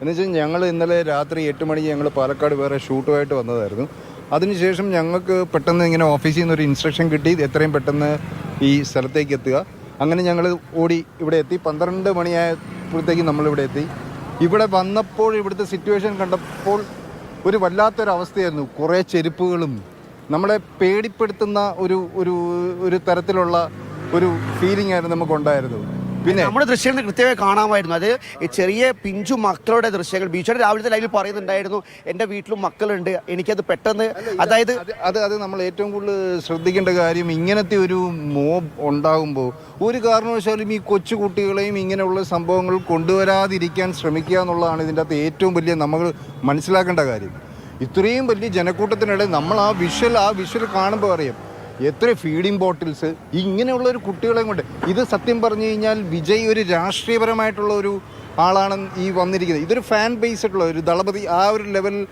എന്ന് വെച്ചാൽ ഞങ്ങൾ ഇന്നലെ രാത്രി എട്ട് മണിക്ക് ഞങ്ങൾ പാലക്കാട് വേറെ ഷൂട്ടുമായിട്ട് വന്നതായിരുന്നു. അതിനുശേഷം ഞങ്ങൾക്ക് പെട്ടെന്ന് ഇങ്ങനെ ഓഫീസിൽ നിന്ന് ഒരു ഇൻസ്ട്രക്ഷൻ കിട്ടി എത്രയും പെട്ടെന്ന് ഈ സ്ഥലത്തേക്ക് എത്തുക. അങ്ങനെ ഞങ്ങൾ ഓടി ഇവിടെ എത്തി. പന്ത്രണ്ട് മണിയായപ്പോഴത്തേക്ക് നമ്മളിവിടെ എത്തി. ഇവിടെ വന്നപ്പോൾ ഇവിടുത്തെ സിറ്റുവേഷൻ കണ്ടപ്പോൾ ഒരു വല്ലാത്തൊരവസ്ഥയായിരുന്നു. കുറേ ചെരുപ്പുകളും നമ്മളെ പേടിപ്പെടുത്തുന്ന ഒരു ഒരു ഒരു തരത്തിലുള്ള ഒരു ഫീലിംഗ് ആയിരുന്നു നമുക്കുണ്ടായിരുന്നത്. പിന്നെ നമ്മുടെ ദൃശ്യങ്ങൾ കൃത്യമായി കാണാമായിരുന്നു. അത് ചെറിയ പിഞ്ചു മക്കളുടെ ദൃശ്യങ്ങൾ. ബീച്ചോടെ രാവിലത്തെ ലൈവിൽ പറയുന്നുണ്ടായിരുന്നു എന്റെ വീട്ടിലും മക്കളുണ്ട് എനിക്കത് പെട്ടെന്ന് അതായത് അത് അത് നമ്മൾ ഏറ്റവും കൂടുതൽ ശ്രദ്ധിക്കേണ്ട കാര്യം ഇങ്ങനത്തെ ഒരു മോബ് ഉണ്ടാകുമ്പോൾ ഒരു കാരണവശാലും ഈ കൊച്ചു കുട്ടികളെയും ഇങ്ങനെയുള്ള സംഭവങ്ങൾ കൊണ്ടുവരാതിരിക്കാൻ ശ്രമിക്കുക എന്നുള്ളതാണ് ഇതിന്റെ അകത്ത് ഏറ്റവും വലിയ നമ്മൾ മനസ്സിലാക്കേണ്ട കാര്യം. ഇത്രയും വലിയ ജനക്കൂട്ടത്തിനിടെ നമ്മൾ ആ വിഷ്വൽ ആ വിഷ്വൽ കാണുമ്പോൾ അറിയാം. എത്ര ഫീഡിംഗ് ബോട്ടിൽസ് ഇങ്ങനെയുള്ള ഒരു കുട്ടികളെ കൊണ്ട് ഇത് സത്യം പറഞ്ഞു കഴിഞ്ഞാൽ വിജയ് ഒരു രാഷ്ട്രീയപരമായിട്ടുള്ള ഒരു ആളാണ് ഈ വന്നിരിക്കുന്നത്. ഇതൊരു ഫാൻ ബേസ്ഡ് ആയിട്ടുള്ള ഒരു ദളപതി ആ ഒരു ലെവൽ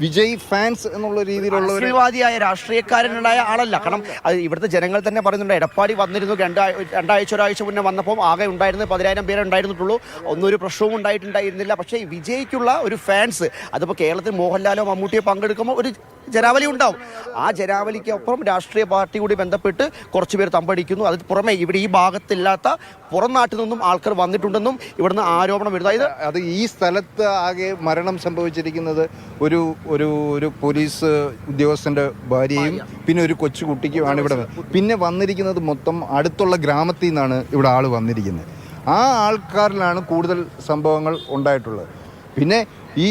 വിജയ് ഫാൻസ് എന്നുള്ള രീതിയിലുള്ള രാഷ്ട്രീയവാദിയായ രാഷ്ട്രീയക്കാരനുണ്ടായ ആളല്ല. കാരണം അത് ഇവിടുത്തെ ജനങ്ങൾ തന്നെ പറയുന്നുണ്ട്. എടപ്പാടി വന്നിരുന്നു രണ്ടാ രണ്ടാഴ്ച ഒരാഴ്ച മുന്നേ വന്നപ്പോൾ ആകെ ഉണ്ടായിരുന്നത് പതിനായിരം പേരെ ഉണ്ടായിരുന്നിട്ടുള്ളൂ. ഒന്നൊരു ഒരു പ്രശ്നവും ഉണ്ടായിട്ടുണ്ടായിരുന്നില്ല. പക്ഷേ വിജയ്ക്കുള്ള ഒരു ഫാൻസ് അതിപ്പോൾ കേരളത്തിൽ മോഹൻലാലോ മമ്മൂട്ടിയോ പങ്കെടുക്കുമ്പോൾ ഒരു ജനാവലി ഉണ്ടാവും. ആ ജനാവലിക്കൊപ്പം രാഷ്ട്രീയ പാർട്ടി കൂടി ബന്ധപ്പെട്ട് കുറച്ച് പേർ തമ്പടിക്കുന്നു. അത് പുറമെ ഇവിടെ ഈ ഭാഗത്തില്ലാത്ത പുറം നാട്ടിൽ നിന്നും ആൾക്കാർ വന്നിട്ടുണ്ടെന്നും ഇവിടുന്ന് ആരോപണം വരുന്നു. അതായത് അത് ഈ സ്ഥലത്ത് ആകെ മരണം സംഭവിച്ചിരിക്കുന്നത് ഒരു ഒരു ഒരു പോലീസ് ഉദ്യോഗസ്ഥന്റെ ഭാര്യയും പിന്നെ ഒരു കൊച്ചുകുട്ടിക്കുമാണ് ഇവിടെ പിന്നെ വന്നിരിക്കുന്നത് മൊത്തം അടുത്തുള്ള ഗ്രാമത്തിൽ നിന്നാണ് ഇവിടെ ആൾ വന്നിരിക്കുന്നത്. ആ ആൾക്കാരിലാണ് കൂടുതൽ സംഭവങ്ങൾ ഉണ്ടായിട്ടുള്ളത്. പിന്നെ ഈ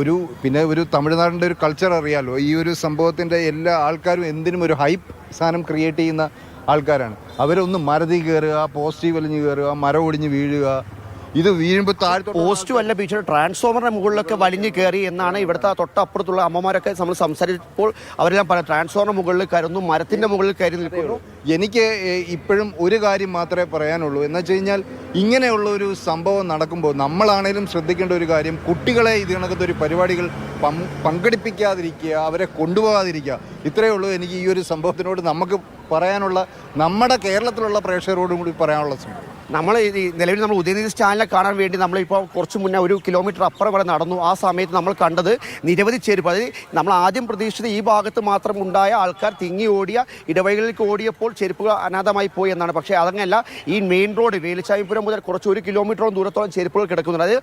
ഒരു പിന്നെ ഒരു തമിഴ്നാടിന്റെ ഒരു കൾച്ചർ അറിയാലോ. ഈ ഒരു സംഭവത്തിന്റെ എല്ലാ ആൾക്കാരും എന്തിനും ഒരു ഹൈപ്പ് സാധനം ക്രിയേറ്റ് ചെയ്യുന്ന ആൾക്കാരാണ്. അവരൊന്ന് മരതി കയറുക പോസിറ്റീവ് വലിഞ്ഞ് കയറുക മരം ഒടിഞ്ഞ് വീഴുക ഇത് വീഴുമ്പോൾ താഴെ പോസ്റ്റും അല്ല ബീച്ചിൽ ട്രാൻസ്ഫോമറിന്റെ മുകളിലൊക്കെ വലിഞ്ഞു കയറി എന്നാണ് ഇവിടുത്തെ തൊട്ടപ്പുറത്തുള്ള അമ്മമാരൊക്കെ നമ്മൾ സംസാരിച്ചപ്പോൾ അവരെല്ലാം പറയാം ട്രാൻസ്ഫോമറിന്റെ മുകളിൽ കയറുന്നു മരത്തിന്റെ മുകളിൽ കയറി നിൽക്കുന്നു. എനിക്ക് ഇപ്പോഴും ഒരു കാര്യം മാത്രമേ പറയാനുള്ളൂ. എന്ന് വെച്ച് കഴിഞ്ഞാൽ ഇങ്ങനെയുള്ള ഒരു സംഭവം നടക്കുമ്പോൾ നമ്മളാണേലും ശ്രദ്ധിക്കേണ്ട ഒരു കാര്യം കുട്ടികളെ ഇത് കണക്കത്തെ ഒരു പരിപാടികൾ പങ്കെടുപ്പിക്കാതിരിക്കുക അവരെ കൊണ്ടുപോകാതിരിക്കുക. ഇത്രയേ ഉള്ളൂ എനിക്ക് ഈ ഒരു സംഭവത്തിനോട് നമുക്ക് പറയാനുള്ള നമ്മുടെ കേരളത്തിലുള്ള പ്രേക്ഷകരോടും കൂടി പറയാനുള്ള സംഭവം നമ്മൾ ഈ നിലവിൽ നമ്മൾ ഉദയനിധി സ്റ്റാലിനെ കാണാൻ വേണ്ടി നമ്മളിപ്പോൾ കുറച്ച് മുന്നേ ഒരു കിലോമീറ്റർ അപ്പുറം വരെ നടന്നു. ആ സമയത്ത് നമ്മൾ കണ്ടത് നിരവധി ചെരുപ്പ്. അതായത് നമ്മൾ ആദ്യം പ്രതീക്ഷിച്ചത് ഈ ഭാഗത്ത് മാത്രം ഉണ്ടായ ആൾക്കാർ തിങ്ങി ഓടിയ ഇടവഴികളിലേക്ക് ഓടിയപ്പോൾ ചെരുപ്പുകൾ അനാഥമായി പോയി എന്നാണ്. പക്ഷേ അതങ്ങല്ല ഈ മെയിൻ റോഡ് വേലിച്ചായ്പുരം മുതൽ കുറച്ച് ഒരു കിലോമീറ്ററോളം ദൂരത്തോളം ചെരുപ്പുകൾ കിടക്കുന്നുണ്ട്. അതായത്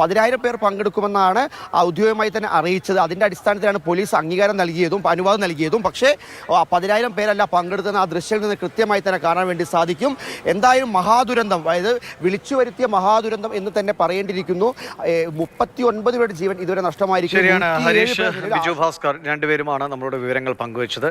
പതിനായിരം പേർ പങ്കെടുക്കുമെന്നാണ് ഔദ്യോഗികമായി തന്നെ അറിയിച്ചത്. അതിന്റെ അടിസ്ഥാനത്തിലാണ് പോലീസ് അംഗീകാരം നൽകിയതും അനുവാദം നൽകിയതും. പക്ഷേ പതിനായിരം പേരല്ല പങ്കെടുക്കുന്ന ആ ദൃശ്യങ്ങളിൽ നിന്ന് കൃത്യമായി തന്നെ കാണാൻ വേണ്ടി സാധിക്കും. എന്തായാലും മഹാദുരന്തം അതായത് വിളിച്ചു വരുത്തിയ മഹാദുരന്തം എന്ന് തന്നെ പറയേണ്ടിയിരിക്കുന്നു. മുപ്പത്തി ഒൻപത് പേരുടെ ജീവൻ ഇതുവരെ നഷ്ടമായിരിക്കും ശരിയാണ്. ഹരീഷ് ബിജു ഭാസ്കർ രണ്ടുപേരുമാണ് നമ്മളോട് വിവരങ്ങൾ പങ്കുവച്ചത്.